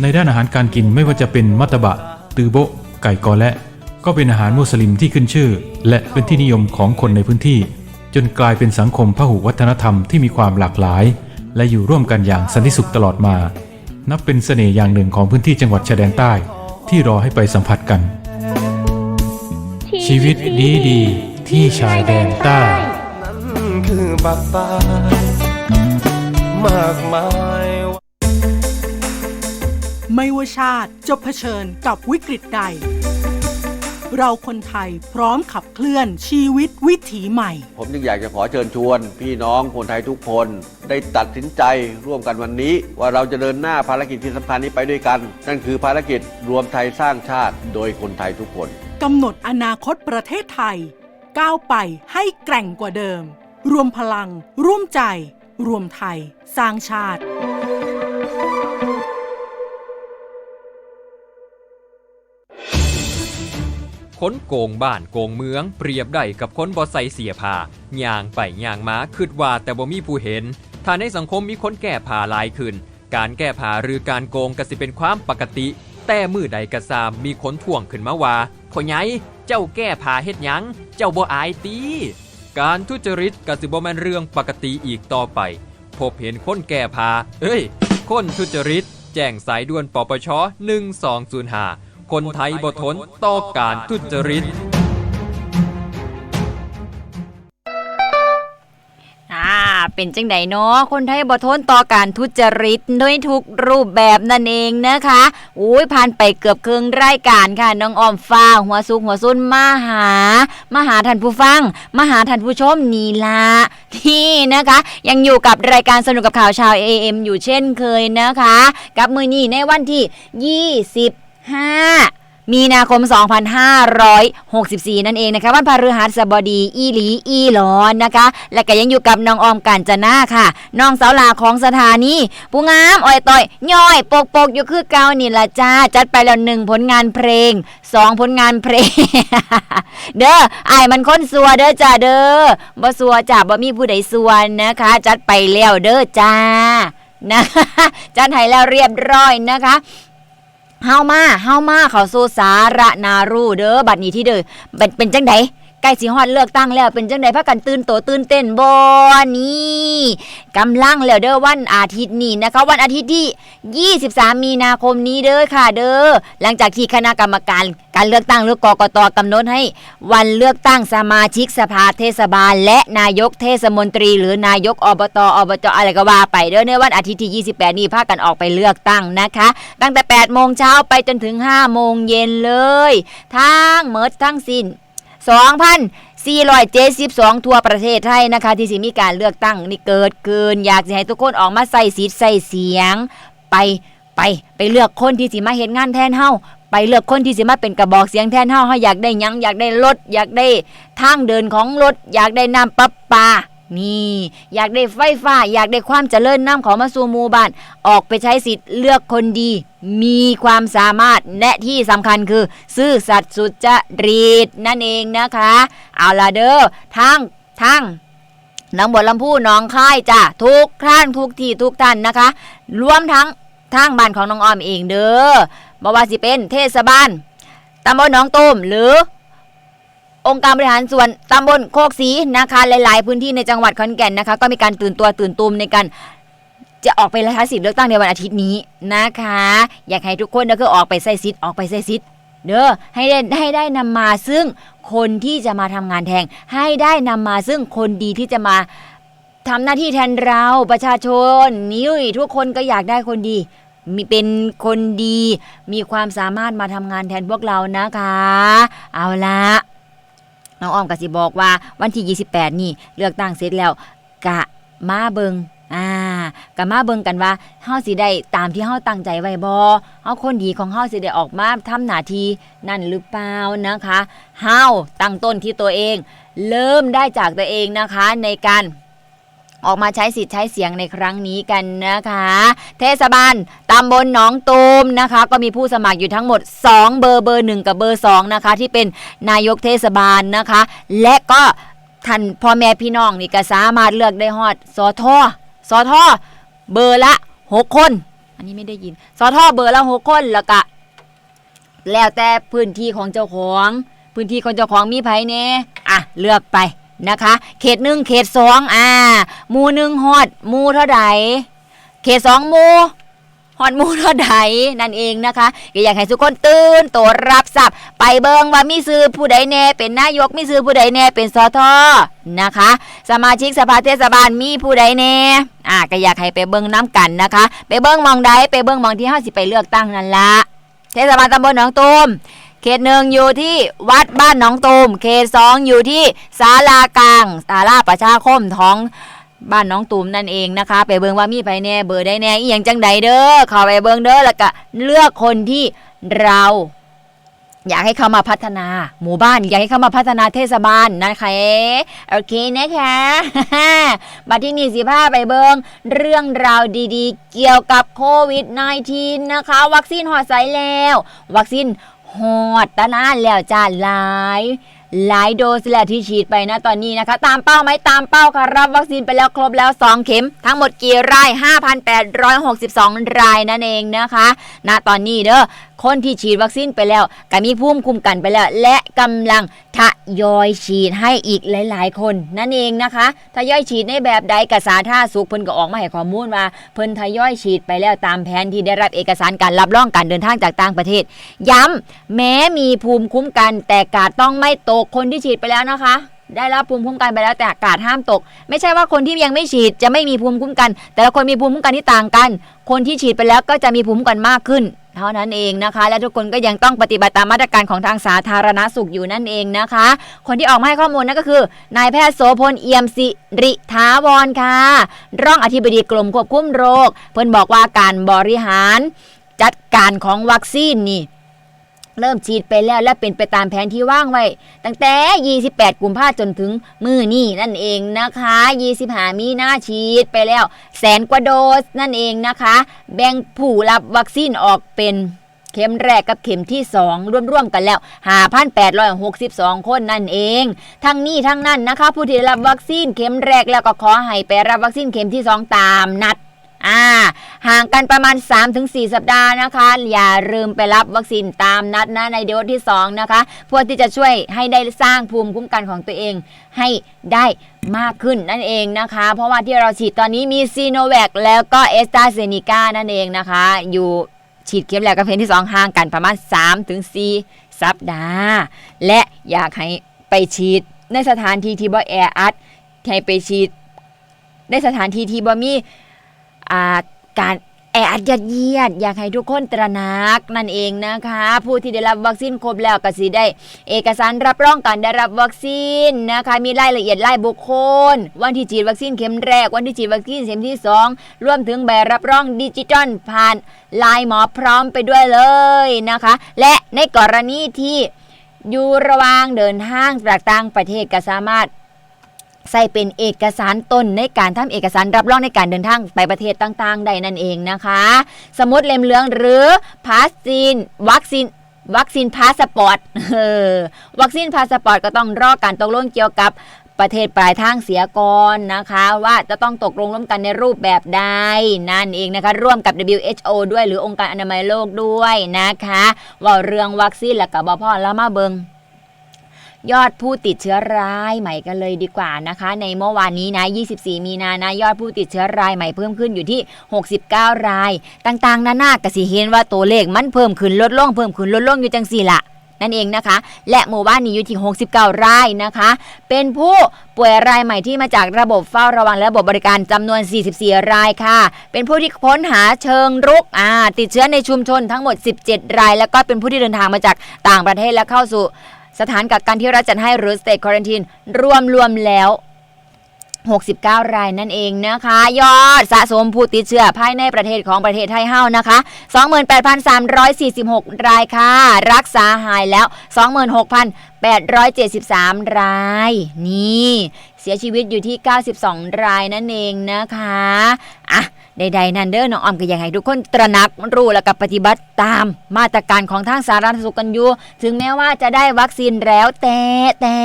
ในด้านอาหารการกินไม่ว่าจะเป็นมัตตบะ ตือโบะ ไก่กอและ ก็เป็นอาหารมุสลิมที่ขึ้นชื่อ และเป็นที่นิยมของคนในพื้นที่ จนกลายเป็นสังคมพหุวัฒนธรรมที่มีความหลากหลาย และอยู่ร่วมกันอย่างสันติสุขตลอดมา นับเป็นเสน่ห์อย่างหนึ่งของพื้นที่จังหวัดชายแดนใต้ ที่รอให้ไปสัมผัสกัน ชีวิตดีดีที่ชายแดนใต้นั้นคือบักตายมากมาย ไม่ว่าชาติจะเผชิญกับวิกฤตใด เราคนไทยพร้อมขับเคลื่อนชีวิตวิถีใหม่ ผมจึงอยากจะขอเชิญชวน พี่น้องคนไทยทุกคน ได้ตัดสินใจร่วมกันวันนี้ ว่าเราจะเดินหน้าภารกิจที่สำคัญนี้ไปด้วยกัน นั่นคือภารกิจรวมไทยสร้างชาติโดยคนไทยทุกคนกำหนดอนาคตประเทศไทย ก้าวไปให้แกร่งกว่าเดิม รวมพลัง ร่วมใจ รวมไทย สร้างชาติ ค้นโกงบ้านโกงเมือง เปรียบได้กับค้นบ่ใส่เสียผ้าย่างไปย่างมาคิดว่าแต่บ่มีผู้เห็น ถ้าในสังคมมีคนแก้ผ้าลายขึ้น การแก้ผ้าหรือการโกงก็สิเป็นความปกติ แต่มือใดกระซามมีคนท่วงขึ้นมาว่าพ่อใหญ่เจ้าแก้ผ้าเฮ็ดหยัง เจ้าบ่อายตีการทุจริตกสิบ่แม่นเรื่องปกติอีกต่อไป พบเห็นคนแก้ผ้าเอ้ย คนทุจริต แจ้งสายด่วนปปช 1205 คนไทยบทนต่อการทุจริตอ่าเป็นจังไดเนาะคนไทยบ่ทนต่อการทุจริตด้วยทุกรูปแบบนั่นเองนะคะอุ้ยผ่านไปเกือบครึ่งรายการค่ะน้องออมฟ้า หัวสุกหัวซุนมาหา มาหาท่านผู้ฟัง มาหาท่านผู้ชมนี่ละที่นะคะ ยังอยู่กับรายการสนุกกับข่าวชาว AM อยู่เช่นเคยนะคะ กับมือนี้ในวันที่ 5 มีนาคม 2564 นั่นเองนะคะวันพฤหัสบดีอีหลีอีหลอนนะคะ และก็ยังอยู่กับน้องออมกันจนาค่ะน้องสาวหลาของสถานีผู้งามอ้อยต่อยย่อยปกปกอยู่คือเก่านี่ละจ้า จัดไปแล้วหนึ่งผลงานเพลงสองผลงานเพลง เด้อไอ้มันค้นสัวเด้อจ้าเด้อบ่สัวจ้าบ่มีผู้ใดสัวนะคะ จัดไปแล้วเด้อจ้านะจัดให้แล้วเรียบร้อยนะคะ เฮามาเฮามาเขาสู่สาระนารูเด้อบัดนี้ที่เด้อเป็นเป็นจังได ใกล้สิฮอดเลือกตั้งแล้วเป็นจังไดพากันตื่นโตตื่นเต้นบ่นี่กำลังแล้วเด้อวันอาทิตย์นี้นะคะ วันอาทิตย์ที่ 23 มีนาคมนี้เด้อค่ะเด้อหลังจากที่คณะกรรมการการเลือกตั้งหรือกกตกำหนดให้ วันเลือกตั้งสมาชิกสภาเทศบาล และนายกเทศมนตรี หรือนายกอบตอบจอะไรก็ว่าไปเด้อในวันอาทิตย์ที่ 28 นี้พากันออกไปเลือกตั้งนะคะ ตั้งแต่8โมงเช้าไปจนถึง5โมงเย็นเลย ทั้งเมิดทั้งสิ้น 2,472 ทั่วประเทศไทยนะคะ ที่สิมีการเลือกตั้งนี่เกิดขึ้นอยากจะให้ทุกคนออกมาใส่สีใส่เสียง ไปไปไปเลือกคนที่สิมาเห็นงานแทนเฮาไปเลือกคนที่สิมาเป็นกระบอกเสียงแทนเฮาเฮาอยากได้ยังอยากได้รถอยากได้ทางเดินของรถอยากได้น้ำประปา นี่ อยากได้ไฟฟ้า อยากได้ความเจริญน้ำของมาสู่หมู่บ้าน ออกไปใช้สิทธิ์เลือกคนดี มีความสามารถและที่สำคัญคือ ซื่อสัตย์สุจริตนั่นเองนะคะ เอาละเด้อทางทางหนองบัวลำพูหนองค่ายจ้ะทุกท่านทุกที่ทุกท่านนะคะ รวมทั้งทางบ้านของน้องออมเองเด้อบ่ว่าสิเป็นเทศบาลตำบลหนองตูมหรือ องค์การบริหารส่วนตำบลโคกศรีนะคะหลาย ๆ พื้นที่ในจังหวัดขอนแก่นนะคะ ก็มีการตื่นตัวตื่นตูมในการจะออกไปใช้สิทธิ์เลือกตั้งในวันอาทิตย์นี้นะคะ อยากให้ทุกคนเด้อคือออกไปใส่สิทธิ์ออกไปใส่สิทธิ์เด้อให้ได้ให้ได้นำมาซึ่งคนที่จะมาทำงานแทนให้ได้นำมาซึ่งคนดีที่จะมาทำหน้าที่แทนเราประชาชนนิ้วทุกคนก็อยากได้คนดี มีเป็นคนดี มีความสามารถมาทำงานแทนพวกเรานะคะ เอาละ น้องอ้อมกสิบอกว่าวันที่ 28 นี่เลือกตั้งเสร็จแล้วกะมาเบิงอ่ากะมาเบิงกันว่าเฮาสิได้ตามที่เฮาตั้งใจไว้บ่เฮาคนดีของเฮาสิได้ออกมาทำหน้าที่นั่นหรือเปล่านะคะเฮาตั้งต้นที่ตัวเอง เริ่มได้จากตัวเองนะคะในการ ออกมาใช้สิทธิ์ใช้เสียงในครั้งนี้กันนะคะ เทศบาลตำบลหนองตูมนะคะ ก็มีผู้สมัครอยู่ทั้งหมด 2 เบอร์เบอร์1กับเบอร์2นะคะ ที่เป็นนายกเทศบาลนะคะ และก็ท่านพ่อแม่พี่น้องนี่ก็สามารถเลือกได้ฮอดสอทอสอทอเบอร์ละ 6 คน อันนี้ไม่ได้ยินสอทอเบอร์ละหกคนแล้วก็แล้วแต่พื้นที่ของเจ้าของ พื้นที่ของเจ้าของมีไผเน่อะเลือกไป นะคะ เขตหนึ่งเขตสองอ่ามูหนึ่งฮอดมูเท่าใดเขตสองมู่ฮอดมูเท่าใดนั่นเองนะคะก็อยากให้ทุกคนตื่นตัวรับทราบไปเบิงว่ามีซื้อผู้ใดแน่เป็นนายกมีซื้อผู้ใดแน่เป็นสทนะคะ สมาชิกสภาเทศบาลมีผู้ใดแน่อ่าก็อยากให้ไปเบิงน้ำกันนะคะ ไปเบิงมองใดไปเบิงมองที่เฮาสิไปเลือกตั้งนั่นละเทศบาลตำบลหนองตูม เขตหนึ่งอยู่ที่วัดบ้านหนองตูม เขตสองอยู่ที่ศาลากลางศาลาประชาคมท้องบ้านน้องตูมนั่นเองนะคะ ไปเบิงว่ามีไปแน่เบอร์ได้แน่อีหยังจังใดเด้อเข้าไปเบิงเด้อแล้วก็เลือกคนที่เรา อยากให้เขามาพัฒนา หมู่บ้าน อยากให้เขามาพัฒนาเทศบาลนะคะโอเคนะคะมาที่นี่สิพาไปเบิงเรื่องราวดีๆ เกี่ยวกับโควิด -19 นะคะ วัคซีนหอดใสแล้ว วัคซีน หอดตะนานแล้วจ้าหลายหลายโดสแล้วที่ฉีดไปนะตอนนี้นะคะ ตามเป้าไหมตามเป้าค่ะรับวัคซีนไปแล้วครบแล้ว 2 เข็ม ทั้งหมดกี่ราย 5,862 รายนั่นเองนะคะณตอนนี้เด้อ คนที่ฉีดวัคซีนไปแล้วก็มีภูมิคุ้มกันไปแล้ว และกำลังทยอยฉีดให้อีกหลาย ๆ คน นั่นเองนะคะทยอยฉีดในแบบใดกษาท่าสุขเพิ่นก็ออกมาให้ข้อมูลว่าเพิ่นทยอยฉีดไปแล้วตามแผนที่ได้รับเอกสารการรับรองการเดินทางจากต่างประเทศ ย้ำแม้มีภูมิคุ้มกัน แต่กาดต้องไม่ตกคนที่ฉีดไปแล้วนะคะได้รับภูมิคุ้มกันไปแล้วแต่อากาศห้ามตก ไม่ใช่ว่าคนที่ยังไม่ฉีดจะไม่มีภูมิคุ้มกัน แต่ละคนมีภูมิคุ้มกันที่ต่างกัน คนที่ฉีดไปแล้วก็จะมีภูมิคุ้มกันมากขึ้น เท่านั้นเองนะคะ และทุกคนก็ยังต้องปฏิบัติตามมาตรการของทางสาธารณสุขอยู่นั่นเองนะคะ คนที่ออกมาให้ข้อมูลนั่นก็คือนายแพทย์โสพลเอี่ยมสิริทาวรค่ะรองอธิบดีกรมควบคุมโรค เพิ่นบอกว่าการบริหารจัดการของวัคซีนนี่ เริ่มฉีดไปแล้วและเป็นไปตามแผนที่ว่างไว้ ตั้งแต่ 28 กุมภาจนถึงมือนี่นั่นเองนะคะ 25 มีนาฉีดไปแล้ว แสนกว่าโดสนั่นเองนะคะ แบ่งผู้รับวัคซีนออกเป็นเข็มแรกกับเข็มที่ 2 ร่วมๆกันแล้ว5,862 คนนั่นเอง ทั้งนี้ทั้งนั้นนะคะ ผู้ที่ได้รับวัคซีนเข็มแรกแล้วก็ขอให้ไปรับวัคซีนเข็มที่ 2 ตามนัด อ่าห่างกันประมาณ 3-4 สัปดาห์นะคะ อย่าลืมไปรับวัคซีนตามนัดนะในโดสที่ 2 นะคะเพื่อที่จะช่วยให้ได้สร้างภูมิคุ้มกันของตัวเองให้ได้มากขึ้นนั่นเองนะคะ เพราะว่าที่เราฉีดตอนนี้มีซีโนแวคแล้วก็เอสตราเซเนกานั่นเองนะคะ อยู่ฉีดเข็มแรกกับเข็มที่ 2 ห่างกันประมาณ 3-4 สัปดาห์ และอยากให้ไปฉีดในสถานที่ที่บ่แออัดให้ไปฉีดในสถานที่ที่บ่มีอ่า การแออัดยัดเยียดอยากให้ทุกคนตระหนักนั่นเองนะคะ ผู้ที่ได้รับวัคซีนครบแล้วก็สิได้ เอกสารรับรองการได้รับวัคซีนนะคะ มีรายละเอียดรายบุคคล วันที่ฉีดวัคซีนเข็มแรก วันที่ฉีดวัคซีนเข็มที่ 2 รวมถึงใบรับรองดิจิทัลผ่านลน์หมอพร้อมไปด้วยเลยนะคะ และในกรณีที่อยู่ระหว่างเดินทางจากต่างประเทศก็สามารถ ใส่เป็นเอกสารตนในการทำเอกสารรับรองในการเดินทางไปประเทศต่างๆได้นั่นเองนะคะ สมุดเล่มเหลืองหรือพาสซีนวัคซีนวัคซีนพาสปอร์ตเออวัคซีนพาสปอร์ตก็ต้องรอการตกลงเกี่ยวกับประเทศปลายทางเสียก่อนนะคะ ว่าจะต้องตกลงร่วมกันในรูปแบบใดนั่นเองนะคะ ร่วมกับ WHO ด้วยหรือองค์การอนามัยโลกด้วยนะคะ ว่าเรื่องวัคซีนแล้วก็บพ่อแล้วมาเบิง ยอดผู้ติดเชื้อรายใหม่กันเลยดีกว่านะคะ ในเมื่อวานนี้นะ 24 มีนานะยอดผู้ติดเชื้อรายใหม่เพิ่มขึ้นอยู่ที่ 69 ราย ต่างๆนานากสิเห็นว่าตัวเลขมันเพิ่มขึ้นลดลงเพิ่มขึ้นลดลงอยู่จังสี่ละนั่นเองนะคะ และหมู่บ้านนี้อยู่ที่ 69 รายนะคะ เป็นผู้ป่วยรายใหม่ที่มาจากระบบเฝ้าระวังและระบบบริการจำนวน 44 รายค่ะ เป็นผู้ที่ค้นหาเชิงรุกติดเชื้อในชุมชนทั้งหมด 17 ราย แล้วก็เป็นผู้ที่เดินทางมาจากต่างประเทศและเข้าสู่ สถานกักกันที่รัฐจัดให้หรือ state quarantine รวมรวมแล้ว 69 รายนั่นเองนะคะ ยอดสะสมผู้ติดเชื้อภายในประเทศของประเทศไทยเฮานะคะ 28,346 รายค่ะ รักษาหายแล้ว 26,873 ราย นี่ เสียชีวิตอยู่ที่ 92 รายนั่นเองนะคะ อะ ใดๆนั่นเด้อน้องออมก็อยากให้ทุกคนตระหนักรู้และกับปฏิบัติตามมาตรการของทางสาธารณสุขกันอยู่ถึงแม้ว่าจะได้วัคซีนแล้วแต่แต่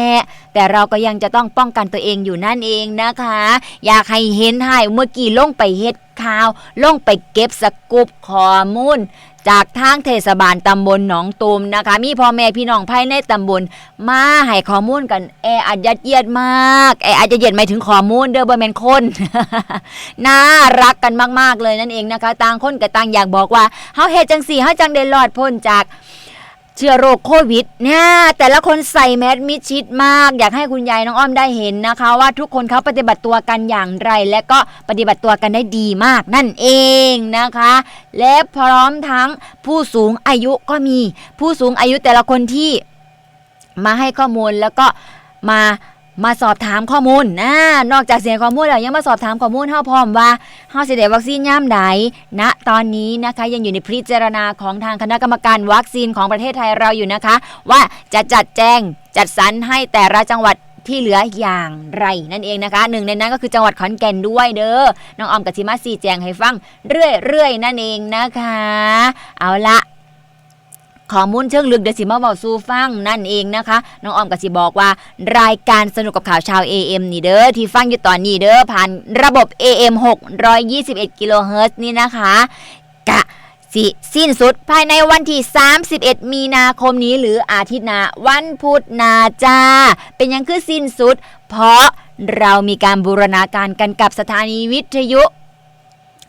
แต่เราก็ยังจะต้องป้องกันตัวเองอยู่นั่นเองนะคะ อยากให้เห็นให้เมื่อกี้ลงไปเฮ็ด ข่าว ลงไปเก็บสกุปข้อมูลจากทางเทศบาลตำบลหนองตูมนะคะ มีพ่อแม่พี่น้องภายในตำบลมาให้ข้อมูลกันแออัดยัดเยียดมากแออัดยัดเยียดหมายถึงข้อมูลเด้อบ่แม่นคนน่ารักกันมากๆเลยนั่นเองนะคะ ต่างคนกับต่างอยากบอกว่าเฮาเฮ็ดจังสี่เฮาจังได้รอดพ้นจาก เชื้อโรคโควิดเนี่ยแต่ละคนใส่แมสมิดชิดมาก อยากให้คุณยายน้องอ้อมได้เห็นนะคะ ว่าทุกคนเขาปฏิบัติตัวกันอย่างไร และก็ปฏิบัติตัวกันได้ดีมากนั่นเองนะคะ และพร้อมทั้งผู้สูงอายุก็มี ผู้สูงอายุแต่ละคนที่มาให้ข้อมูลแล้วก็มา มาสอบถามข้อมูลนะนอกจากเสียข้อมูลแล้วยังมาสอบถามข้อมูลเฮาพร้อมว่าเฮาสิได้วัคซีนย่ามใดณตอนนี้นะคะยังอยู่ในพิจารณาของทางคณะกรรมการวัคซีนของประเทศไทยเราอยู่นะคะ ว่าจะจัดแจงจัดสรรให้แต่ละจังหวัดที่เหลืออย่างไรนั่นเองนะคะหนึ่งในนั้นก็คือจังหวัดขอนแก่นด้วยเด้อน้องออมกับชิมาสีแจงให้ฟัง เรื่อยๆนั่นเองนะคะ เอาละ ข้อมูลเชิงลึกเดี๋ยวสิมาบอกสู่ฟังนั่นเองนะคะ น้องออมกับสิบอกว่ารายการสนุกกับข่าวชาว AM นี่เด้อที่ฟังอยู่ตอนนี้เด้อผ่านระบบ AM 621กิโลเฮิรตซ์นี่นะคะกะสิสิ้นสุดภายในวันที่ 31 มีนาคมนี้หรืออาทิตย์หน้าวันพุธนาจ้า เป็นยังคือสิ้นสุด เพราะเรามีการบูรณาการกันกับสถานีวิทยุ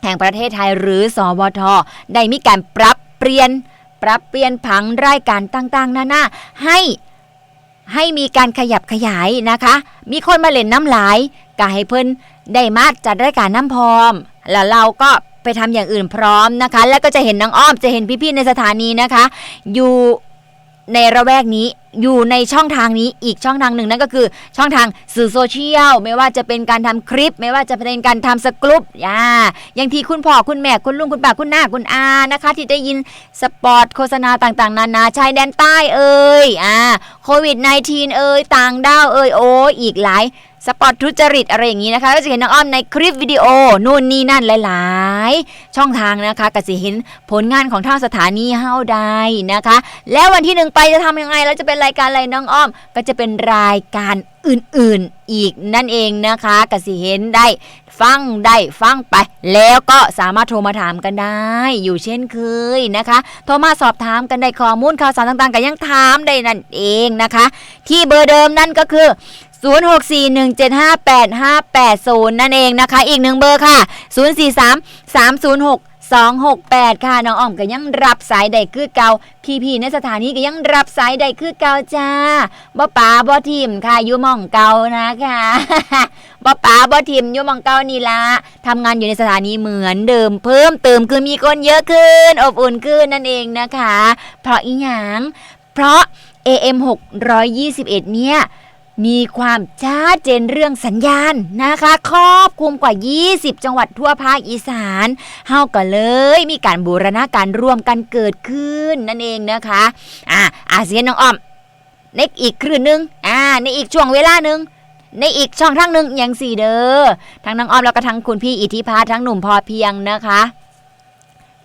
แห่งประเทศไทยหรือสวท ได้มีการปรับเปลี่ยน ปรับเปลี่ยนผังรายการต่างๆ นานาให้ให้มีการขยับขยายนะคะ มีคนมาเล่นน้ำหลายก็ให้เพิ่นได้มาจัดรายการน้ำพร้อม แล้วเราก็ไปทำอย่างอื่นพร้อมนะคะ แล้วก็จะเห็นน้องอ้อมจะเห็นพี่ๆในสถานีนะคะ อยู่ ในระแวกนี้อยู่ในช่องทางนี้อีกช่องทางหนึ่งนั่นก็คือช่องทางสื่อโซเชียลไม่ว่าจะเป็นการทำคลิป ไม่ว่าจะเป็นการทำสกรูปอ่าอย่างที่คุณพ่อคุณแม่คุณลุงคุณป้าคุณน้าคุณอานะคะ ที่ได้ยินสปอตโฆษณาต่างๆ นานาชายแดนใต้เอ่ยอ่าโควิด -19 เอ่ยต่างด้าวเอ่ยโอ้อีกหลาย สปอตทุจริตอะไรอย่างนี้นะคะก็จะเห็นน้องอ้อมในคลิปวิดีโอนู่นนี่นั่นหลาย ๆ ช่องทางนะคะก็จะเห็นผลงานของทางสถานีเฮาได้นะคะ แล้ววันที่หนึ่งไปจะทำยังไงแล้วจะเป็นรายการอะไรน้องอ้อม ก็จะเป็นรายการอื่น ๆ อีกนั่นเองนะคะก็สิเห็นได้ฟังได้ฟังไป แล้วก็สามารถโทรมาถามกันได้ อยู่เช่นเคยนะคะ โทรมาสอบถามกันได้ข้อมูลข่าวสารต่างๆก็ยังถามได้นั่นเองนะคะ ที่เบอร์เดิมนั่นก็คือ 0641758580 นั่นเองนะคะ อีกหนึ่งเบอร์ค่ะ 043 306 268 ค่ะ น้องอ้อมก็ยังรับสายได้คือเก่าพี่ๆในสถานีก็ยังรับสายได้คือเก่าจ้าบ่ป๋าบ่ทิมค่ะอยู่มองเกานะคะบ่ป๋าบ่ทิมอยู่มองเกานี่ละทำงานอยู่ในสถานีเหมือนเดิมเพิ่มเติมคือมีคนเยอะขึ้น อบอุ่นขึ้นนั่นเองนะคะ เพราะอีหยังเพราะ AM 621 เนี่ย มีความชัดเจนเรื่องสัญญาณนะคะ ครอบคลุมกว่า 20 จังหวัดทั่วภาคอีสานเฮาก็เลยมีการบูรณาการร่วมกันเกิดขึ้นนั่นเองนะคะอ่าอาเซียนน้องอ้อมในอีกคลื่นหนึงอ่าในอีกช่วงเวลาหนึ่งในอีกช่องทางหนึ่งอย่างสี่เด้อทั้งน้องอ้อมแล้วก็ทั้งคุณพี่อิทธิพาทั้งหนุ่มพอเพียงนะคะ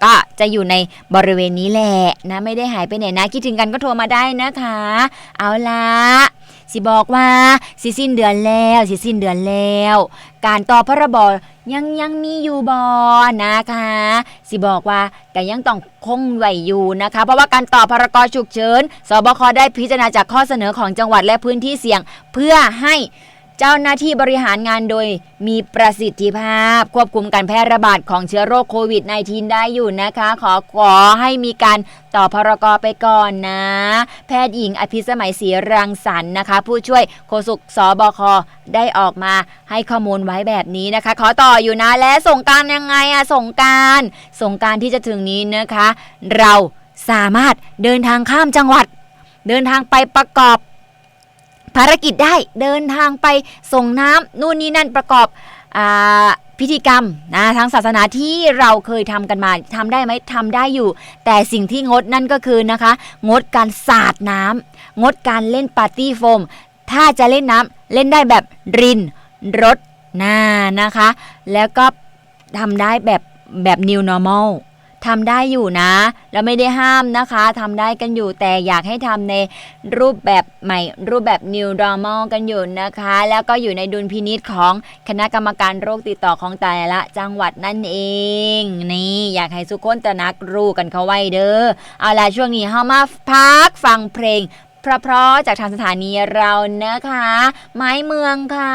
ก็จะอยู่ในบริเวณนี้แหละนะ ไม่ได้หายไปไหนนะ คิดถึงกันก็โทรมาได้นะคะ เอาละ สิบอกว่าสิสิ้นเดือนแล้วสิสิ้นเดือนแล้ว การต่อพรบยังยังมีอยู่บอนะคะ สิบอกว่าก็ยังต้องคงไว้อยู่นะคะ เพราะว่าการต่อพรกฉุกเฉินสบคได้พิจารณาจากข้อเสนอของจังหวัดและพื้นที่เสี่ยง เพื่อให้ เจ้าหน้าที่บริหารงานโดยมีประสิทธิภาพ ควบคุมการแพร่ระบาดของเชื้อโรคโควิด -19 ได้อยู่นะคะ ขอขอให้มีการต่อพรกไปก่อนนะ แพทย์หญิงอภิสมัยศรีรังสรรค์นะคะ ผู้ช่วยโฆษกสบคได้ออกมาให้ข้อมูลไว้แบบนี้นะคะ ขอต่ออยู่นะและส่งการยังไงอะส่งการส่งการที่จะถึงนี้นะคะ เราสามารถเดินทางข้ามจังหวัด เดินทางไปประกอบ ภารกิจได้เดินทางไปส่งน้ำนู่นนี่นั่นประกอบอพิธีกรรมนะทางศาสนาที่เราเคยทำกันมาทำได้ไหมทำได้อยู่ แต่สิ่งที่งดนั่นก็คือนะคะ งดการสาดน้ำงดการเล่นปาร์ตี้โฟม ถ้าจะเล่นน้ำเล่นได้แบบรินรถหน้านะคะ แล้วก็ทำได้แบบแบบ new normal ทำได้อยู่นะ แล้วไม่ได้ห้ามนะคะทำได้กันอยู่แต่อยากให้ทำในรูปแบบใหม่รูปแบบ new normal กันอยู่นะคะ แล้วก็อยู่ในดุลพินิษของคณะกรรมการโรคติดต่อของแต่ละจังหวัดนั่นเอง นี่อยากให้สุกคนตระนักรู้กันเขาไว้เด้อเอาล่ะช่วงนี้เฮามาพักฟังเพลงเพราะๆจากทางสถานีเรานะคะ ไม้เมืองค่ะ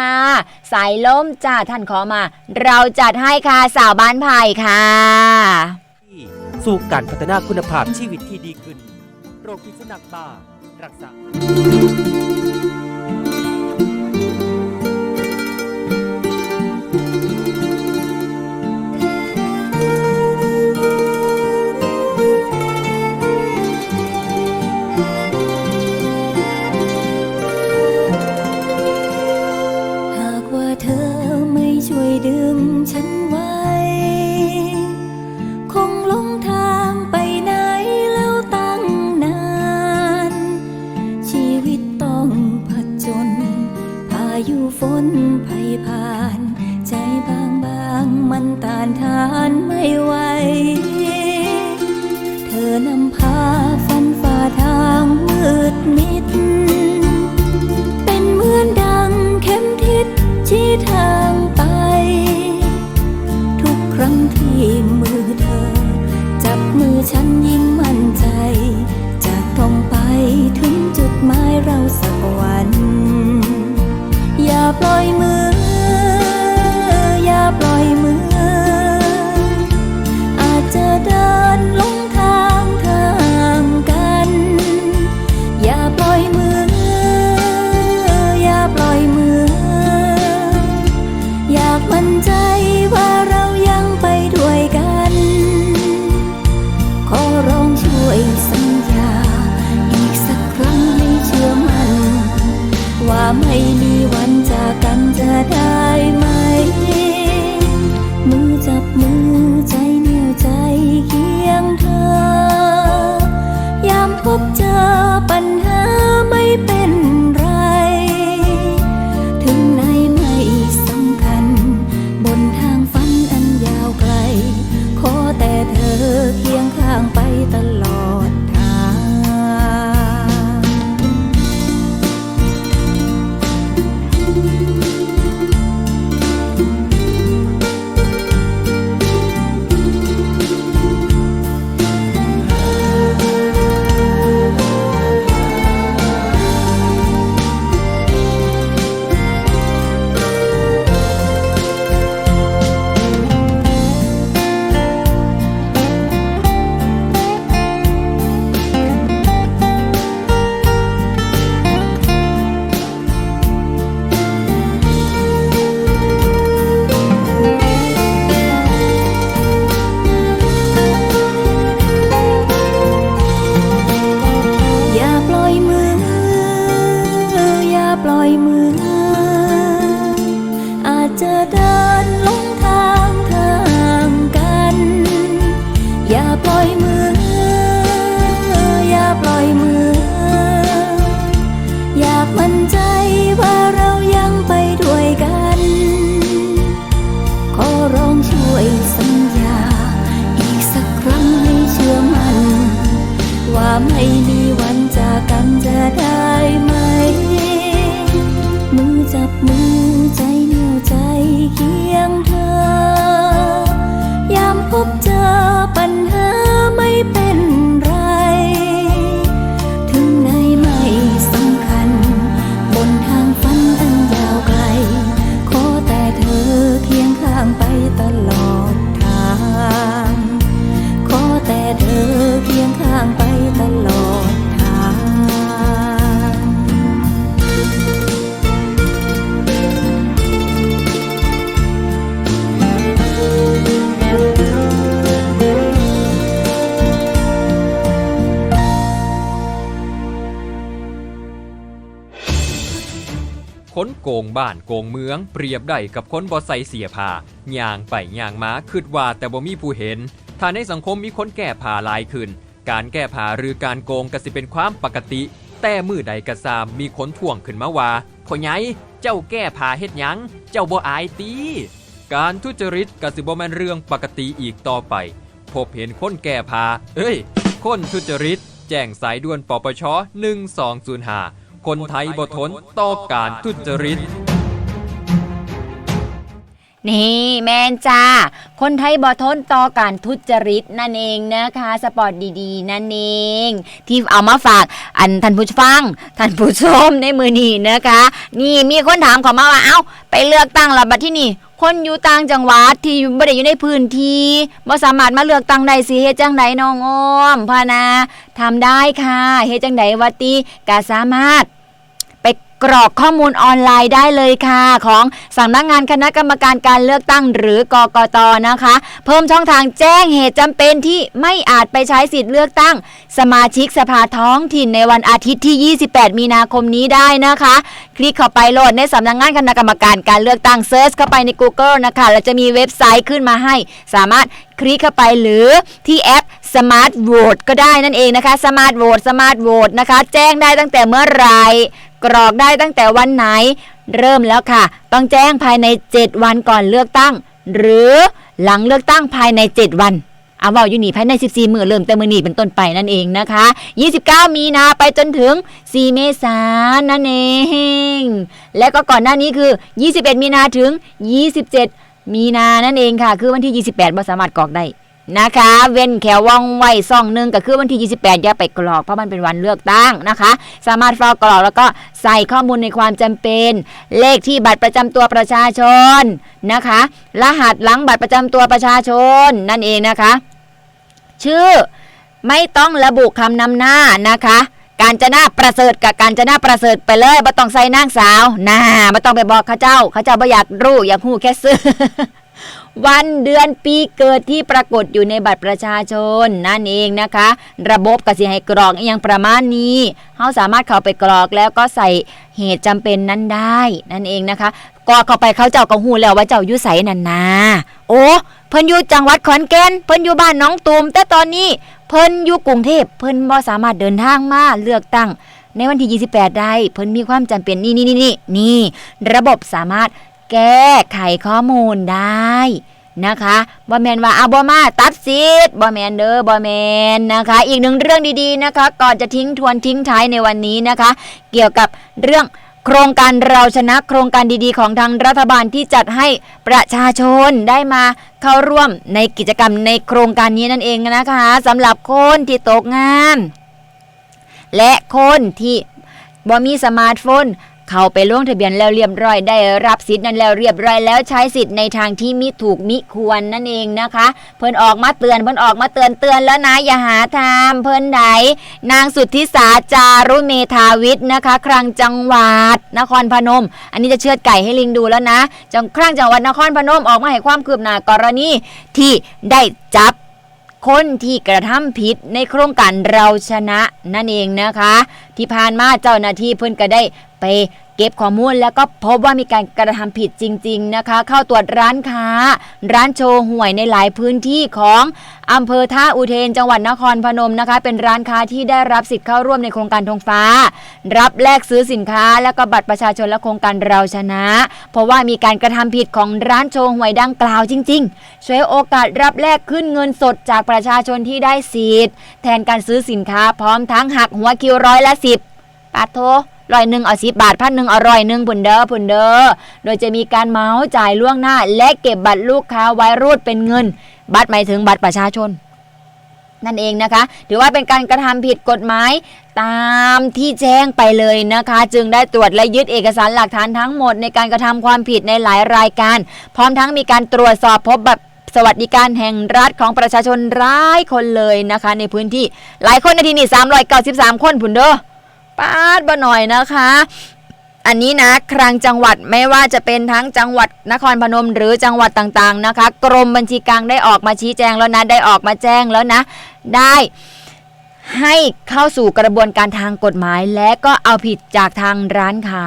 สายล่มจ้าท่านขอมา เราจัดให้ค่ะสาวบ้านไผ่ค่ะ สู่การพัฒนาคุณภาพชีวิตที่ดีขึ้น โรคพิษสุนัขบ้า รักษาหากว่าเธอไม่ช่วยดึงฉัน ฝนภัยผ่าน ใจบางบางมันต้านทานไม่ไหว เธอนำ ไม่มีวันจากกันจะได้ เจอ กงบ้านโกงเมือง เปรียบได้กับคนบ่ใส่เสียผ้าย่างไปย่างมาคิดว่าแต่บ่มีผู้เห็น ถ้าในสังคมมีคนแก้ผ้าลายขึ้น การแก้ผ้าหรือการโกงก็สิเป็นความปกติ แต่มือใดกระซามมีคนท่วงขึ้นมาว่าพ่อใหญ่เจ้าแก้ผ้าเฮ็ดหยัง เจ้าบ่อายตีการทุจริตก็สิบ่แม่นเรื่องปกติอีกต่อไป พบเห็นคนแก่พาเอ้ย คนทุจริต แจ้งสายด่วนปปช 1205 คนไทยบ่ทนต่อการทุจริต นี่แมนจ้า คนไทยบ่ทนต่อการทุจริตนั่นเองนะคะ สปอร์ตดีๆ นั่นเอง ที่เอามาฝากอันท่านผู้ฟังท่านผู้ชมในมือนี้นะคะ นี่มีคนถามเขอมาว่าเอ้า ไปเลือกตั้งและบัดที่นี่ คนอยู่ต่างจังหวัดที่อยู่บ่ได้อยู่ในพื้นที่บ่สามารถมาเลือกตั้งได้สิเฮ็ดจังไดน้องอ้อมพานาทำได้ค่ะเฮ็ดจังไดวัติก็สามารถ กรอกข้อมูลออนไลน์ได้เลยค่ะ ของสำนักงานคณะกรรมการการเลือกตั้งหรือกกตนะคะ เพิ่มช่องทางแจ้งเหตุจำเป็นที่ไม่อาจไปใช้สิทธิ์เลือกตั้ง สมาชิกสภาท้องถิ่นในวันอาทิตย์ที่ 28 มีนาคมนี้ได้นะคะ คลิกเข้าไปโหลดในสำนักงานคณะกรรมการการเลือกตั้งเซิร์ชเข้าไปใน Google นะคะแล้วจะมีเว็บไซต์ขึ้นมาให้ สามารถคลิกเข้าไปหรือที่แอป Smart Vote ก็ได้นั่นเองนะคะ Smart Vote Smart Vote นะคะ แจ้งได้ตั้งแต่เมื่อไร กรอกได้ตั้งแต่วันไหน เริ่มแล้วค่ะ ต้องแจ้งภายใน 7 วันก่อนเลือกตั้ง หรือหลังเลือกตั้งภายใน 7 วันเอาว่าอยู่นี่ภายใน 14 มือเริ่มแต่มือนีเป็นต้นไปนั่นเองนะคะ 29 มีนาไปจนถึง 4 เมษายนนั่นเอง และก็ก่อนหน้านี้คือ 21 มีนาถึง 27 มีนานั่นเองค่ะ คือวันที่ 28บ่สามารถกรอกได้ นะคะ เว้นแขวว่องไว้ซองหนึ่งก็คือวันที่ 28 อย่าไปกรอก เพราะมันเป็นวันเลือกตั้งนะคะ สามารถเฝ้ากรอกแล้วก็ใส่ข้อมูลในความจำเป็น เลขที่บัตรประจำตัวประชาชนนะคะ รหัสหลังบัตรประจำตัวประชาชนนั่นเองนะคะ ชื่อไม่ต้องระบุคำนำหน้านะคะการจะหน้าประเสริฐกับการจะหน้าประเสริฐไปเลยไม่ต้องใส่นางสาวน่าไม่ต้องไปบอกข้าเจ้าข้าเจ้าไม่อยากรู้อยากหู้แค่ซื้อ วันเดือนปีเกิดที่ปรากฏอยู่ในบัตรประชาชนนั่นเองนะคะ ระบบกสิให้กรอกอย่างประมาณนี้เขาสามารถเข้าไปกรอกแล้วก็ใส่เหตุจำเป็นนั้นได้ นั่นเองนะคะกรอกเข้าไปเขาเจ้าก็หูแล้วว่าเจ้าอยู่ใสนันนาโอ้เพิ่นอยู่จังหวัดขอนแก่นเพิ่นอยู่บ้านน้องตูมแต่ตอนนี้เพิ่นอยู่กรุงเทพเพิ่นบ่สามารถเดินทางมาเลือกตั้งในวันที่ 28 ได้ เพิ่นมีความจำเป็นนี่นี่นี่นี่นี่ ระบบสามารถ แก้ไขข้อมูลได้นะคะบอแมนว่าอาบอมาตัดสิทบอแมนเด้อบอแมนนะคะ อีกหนึ่งเรื่องดีๆนะคะ ก่อนจะทิ้งทวนทิ้งท้ายในวันนี้นะคะ เกี่ยวกับเรื่องโครงการเราชนะโครงการดีๆ ของทางรัฐบาลที่จัดให้ประชาชนได้มาเข้าร่วมในกิจกรรมในโครงการนี้นั่นเองนะคะสำหรับคนที่ตกงาน และคนที่บ่มีสมาร์ทโฟน เข้าไปลงทะเบียนแล้วเรียบร้อยได้รับสิทธิ์นั้นแล้วเรียบร้อยแล้วใช้สิทธิ์ในทางที่มิถูกมิควรนั่นเองนะคะ เพิ่นออกมาเตือนเพิ่นออกมาเตือนเตือนแล้วนะอย่าหาทำเพิ่นไหนนางสุทธิสาจารุเมธาวิทย์นะคะ ครังจังหวัดนครพนม อันนี้จะเชือดไก่ให้ลิงดูแล้วนะจังครังจังหวัดนครพนมออกมาให้ความคืบหน้ากรณีที่ได้จับ คนที่กระทำผิดในโครงการเราชนะนั่นเองนะคะ ที่ผ่านมาเจ้าหน้าที่เพิ่นก็ได้ไป เก็บข้อมูลแล้วก็พบว่ามีการกระทำผิดจริง ๆนะคะ เข้าตรวจร้านค้า ร้านโชว์หวยในหลายพื้นที่ของอำเภอท่าอุเทนจังหวัดนครพนมนะคะ เป็นร้านค้าที่ได้รับสิทธิ์เข้าร่วมในโครงการธงฟ้า รับแลกซื้อสินค้า แล้วก็บัตรประชาชนและโครงการเราชนะ เพราะว่ามีการกระทำผิดของร้านโชว์หวยดังกล่าวจริงๆช่วยโอกาสรับแลกขึ้นเงินสดจากประชาชนที่ได้สิทธิ์แทนการซื้อสินค้าพร้อมทั้งหักหัวคิวร้อยละสิบปาโท ร้อยหนึ่งเอาสิบบาทพันหนึ่งเอาร้อยหนึ่งพุ่นเด้อพุ่นเด้อโดยจะมีการเมาส์จ่ายล่วงหน้า และเก็บบัตรลูกค้าไว้รูดเป็นเงิน บัตรหมายถึงบัตรประชาชน นั่นเองนะคะ ถือว่าเป็นการกระทำผิดกฎหมายตามที่แจ้งไปเลยนะคะ จึงได้ตรวจและยึดเอกสารหลักฐานทั้งหมดในการกระทำความผิดในหลายรายการ พร้อมทั้งมีการตรวจสอบพบบัตรสวัสดิการแห่งรัฐของประชาชนร้ายคนเลยนะคะ ในพื้นที่หลายคนในที่นี่393 คนผุนเด้อ ปาดบ่หน่อยนะคะอันนี้นะครังจังหวัดไม่ว่าจะเป็นทั้งจังหวัดนครพนมหรือจังหวัดต่างๆนะคะ กรมบัญชีกลางได้ออกมาชี้แจงแล้วนะได้ออกมาแจ้งแล้วนะ ได้ให้เข้าสู่กระบวนการทางกฎหมาย และก็เอาผิดจากทางร้านค้า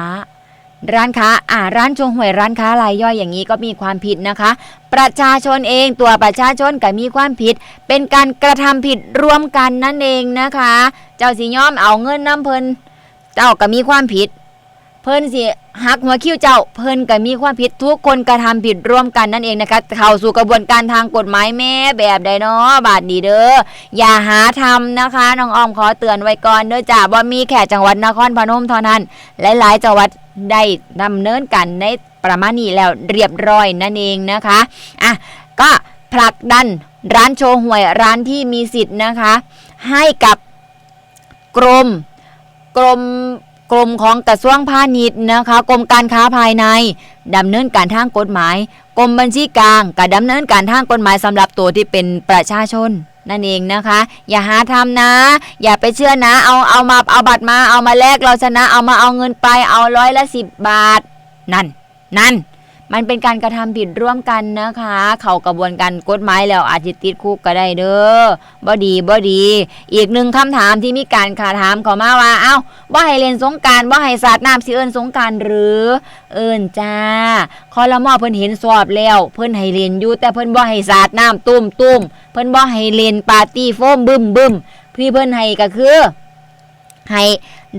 ร้านค้าอ่าร้านชงหวยร้านค้ารายย่อยอย่างนี้ก็มีความผิดนะคะ ประชาชนเองตัวประชาชนก็มีความผิด เป็นการกระทำผิดร่วมกันนั่นเองนะคะ เจ้าสิยอมเอาเงินน้ำเพลินเจ้าก็มีความผิด เพลินสิหักหัวคิ้วเจ้า เพลินก็มีความผิดทุกคนกระทำผิดร่วมกันนั่นเองนะคะ เข้าสู่กระบวนการทางกฎหมายแม่แบบใดเนาะบาดดีเด้ออย่าหาทำนะคะน้องออมขอเตือนไว้ก่อนเด้อจ้าว่ามีแค่จังหวัดนครพนมเท่านั้นหลายๆจังหวัด ได้ดำเนินการในประมาณนี้แล้วเรียบร้อยนั่นเองนะคะอะก็ผลักดันร้านโชว์หวยร้านที่มีสิทธิ์นะคะ ให้กับกรมกรมกรมของกระทรวงพาณิชย์นะคะกรมการค้าภายในดำเนินการทางกฎหมาย กรมบัญชีกลางก็ดำเนินการทางกฎหมายสำหรับตัวที่เป็นประชาชน นั่นเองนะคะ อย่าหาทำนะ อย่าไปเชื่อนะ เอาเอามาเอาบัตรมาเอามาแลกเราชนะเอามาเอาเงินไปเอาร้อยละสิบบาท นั่น นั่น มันเป็นการกระทำผิดร่วมกันนะคะ เข้ากระบวนการกฎหมายแล้วอาจจะติดคุกก็ได้เด้อบ่ดีบ่ดี อีกหนึ่งคำถามที่มีการขาถามเขามาว่า เอ้าว่าให้เล่นสงการว่าให้สาดน้ำสิเอิญสงการหรือ เอิญจ้าคอละมอเพิ่นเห็นสอบแล้ว เพิ่นให้เล่นอยู่แต่เพิ่นบ่ให้สาดน้ำตุ้มตุ้มเพิ่นบ่ให้เล่นปาร์ตี้โฟมบึมบึมพี่เพิ่นให้ก็คือ ให้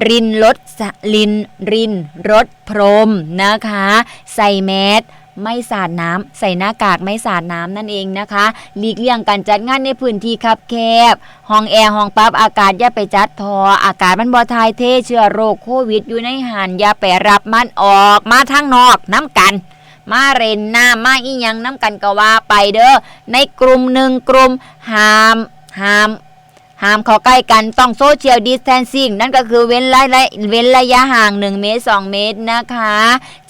รินรถสลินรินรถพรมนะคะ ใส่แมสไม่สาดน้ำใส่หน้ากากไม่สาดน้ำนั่นเองนะคะหลีกเลี่ยงการจัดงานในพื้นที่คับแคบ ห้องแอร์ห้องปรับอากาศอย่าไปจัดทอ อากาศมันบ่ทายเทเชื้อโรคโควิดอยู่ในหันอย่าไปรับมันออกมาทางนอกน้ำกัน มาเรนน้ำมาอีหยังน้ำกันก็ว่าไปเด้อในกลุ่มหนึ่งกลุ่มห้ามห้าม ห้ามเข้าใกล้กันต้องโซเชียลดิส a ทนซิ่งนั่นก็คือเว้นระยะเว้นระยะห่าง 1 เมตร 2 เมตรนะคะ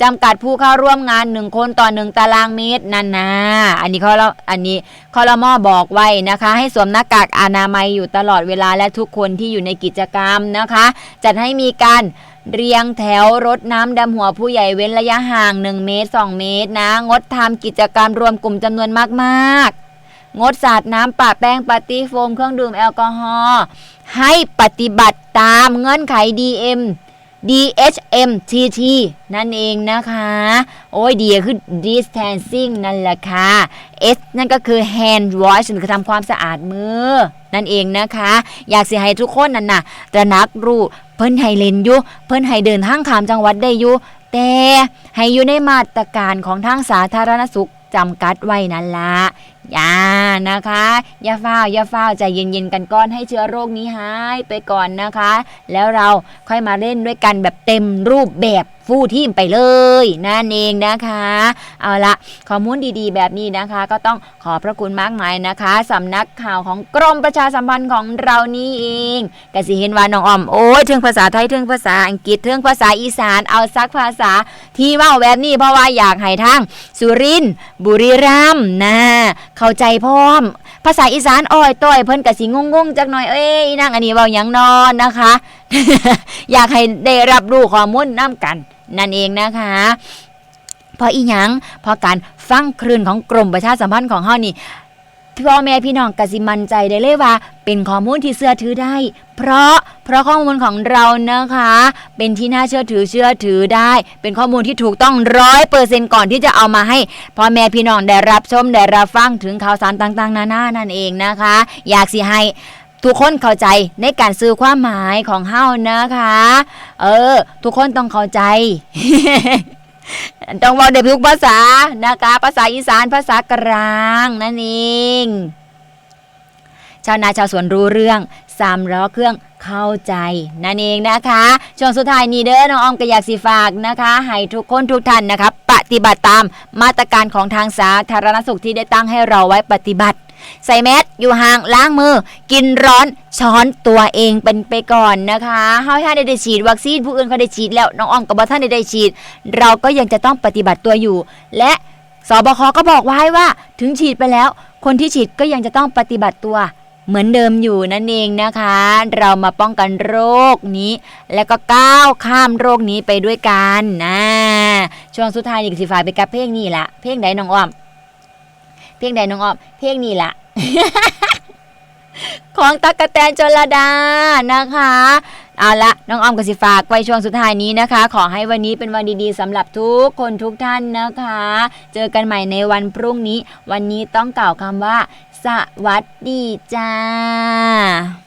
จำกัดผู้เข้าร่วมงาน 1 คนต่อ 1 ตารางเมตรนั่นนะอันนี้เขาอันนี้คอรมอบอกไว้นะคะ ให้สวมหน้ากากอนามัยอยู่ตลอดเวลาและทุกคนที่อยู่ในกิจกรรมนะคะ จัดให้มีการเรียงแถวรถน้ำดำหัวผู้ใหญ่เว้นระยะห่าง 1 เมตร 2 เมตรนะ งดทำกิจกรรมรวมกลุ่มจำนวนมากๆ งดสาดน้ำปะแป้งปาร์ตี้โฟมเครื่องดื่มแอลกอฮอล์ให้ปฏิบัติตามเงื่อนไข DM DHM TT นั่นเองนะคะ โอ้ย D คือ distancing นั่นแหละค่ะ S นั่นก็คือ hand wash คือทำความสะอาดมือ นั่นเองนะคะ อยากสิให้ทุกคนนั่นน่ะ ตระหนักรู้ เพิ่นให้เล่นอยู่ เพิ่นให้เดินทางขามจังหวัดได้อยู่แต่ให้อยู่ในมาตรการของทางสาธารณสุขจำกัดไว้นั่นละ อย่านะคะ อย่าเฝ้าอย่าเฝ้าใจเย็นๆกันก่อนให้เชื้อโรคนี้หายไปก่อนนะคะ แล้วเราค่อยมาเล่นด้วยกันแบบเต็มรูปแบบฟูลทีมไปเลยนั่นเองนะคะ เอาละข้อมูลดีๆ แบบนี้นะคะ ก็ต้องขอพระคุณมากมายนะคะสำนักข่าวของกรมประชาสัมพันธ์ของเรานี่เองกสิเห็นว่าน้องออมโอ้ยเทิงภาษาไทยเทิงภาษาอังกฤษเทิงภาษาอีสานเอาซักภาษาที่ว่าแบบนี้เพราะว่าอยากให้ทั้งสุรินทร์บุรีรัมย์นะเข้าใจพร้อม ภาษาอีสานอ้อยต้อยเพิ่นกะสิงงๆจักหน่อยเอ้ยนางอันนี้เว้าหยังนอนนะคะ อยากให้ได้รับรู้ข้อมูลนํกัน นั่นเองนะคะเพราะอีหยังเพราะการฟังคลื่นของกรมประชาสัมพันธ์ของเฮานี่ พ่อแม่พี่น้องกสิมันใจได้เลยว่า เป็นข้อมูลที่เชื่อถือได้ เพราะเพราะข้อมูลของเรานะคะ เป็นที่น่าเชื่อถือเชื่อถือได้ เป็นข้อมูลที่ถูกต้องร้อยเปอร์เซ็นก่อนที่จะเอามาให้พ่อแม่พี่น้องได้รับชมได้รับฟังถึงข่าวสารต่างๆ นานานั่นเองนะคะ อยากสิให้ทุกคนเข้าใจในการสื่อความหมายของเฮานะคะ เออ ทุกคนต้องเข้าใจ ต้องบอกเด็กทุกภาษานะคะ ภาษาอีสานภาษากลางนั่นเองชาวนาชาวสวนรู้เรื่องสามล้อเครื่องเข้าใจนั่นเองนะคะ ช่วงสุดท้ายนี้เด้อน้องออมก็อยากสิฝากนะคะ ให้ทุกคนทุกท่านนะคะปฏิบัติตามมาตรการของทางสาธารณสุขที่ได้ตั้งให้เราไว้ปฏิบัติ ใส่แมสอยู่ห่างล้างมือ กินร้อนช้อนตัวเองเป็นไปก่อนนะคะเฮาท่านได้ฉีดวัคซีนผู้อื่นเขาได้ฉีดแล้วน้องออมกับบ่ท่านได้ฉีด เราก็ยังจะต้องปฏิบัติตัวอยู่ และสบคก็บอกไว้ว่า ถึงฉีดไปแล้ว คนที่ฉีดก็ยังจะต้องปฏิบัติตัวเหมือนเดิมอยู่นั่นเองนะคะ เรามาป้องกันโรคนี้ แล้วก็ก้าวข้ามโรคนี้ไปด้วยกันนะช่วงสุดท้ายนี่ก็สิฝากไปกับเพลงนี้ละเพลงใดน้องอ้อม พลงใดน้องออมเพลงนี้ละของตักกะแตนจรดานะคะเอาละน้องออมกสิฝากไว้ช่วงสุดท้ายนี้นะคะ ขอให้วันนี้เป็นวันดีๆสำหรับทุกคนทุกท่านนะคะ เจอกันใหม่ในวันพรุ่งนี้ วันนี้ต้องกล่าวคำว่า สวัสดีจ้า